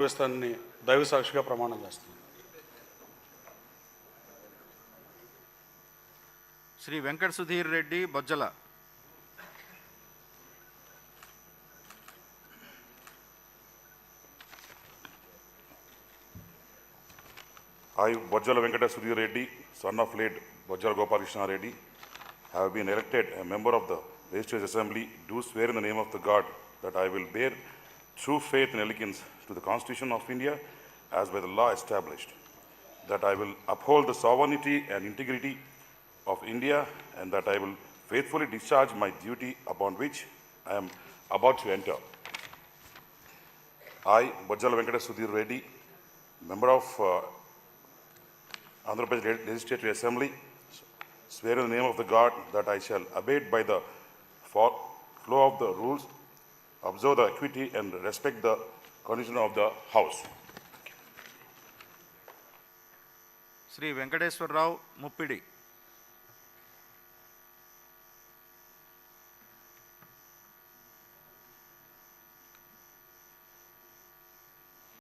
చూపిస్తానని దైవ సాక్షిగా ప్రమాణం చేస్తాను Shri Venkata Sudheer Reddy Bojjala. I Bojjala Venkata Sudheer Reddy son of late Bojjala Gopalakrishna Reddy have been elected a member of the legislative assembly do swear in the name of the God that I will bear true faith in allegiance to the Constitution of India as by the law established, that I will uphold the sovereignty and integrity of India, and that I will faithfully discharge my duty upon which I am about to enter. I, Bojjala Venkata Sudhir Reddy, member of uh, Andhra Pradesh Legislative Assembly, swear in the name of the God that I shall abide by the flow of the rules, observe the equity and respect the constitution of the House. Shri Venkateswararao Muppidi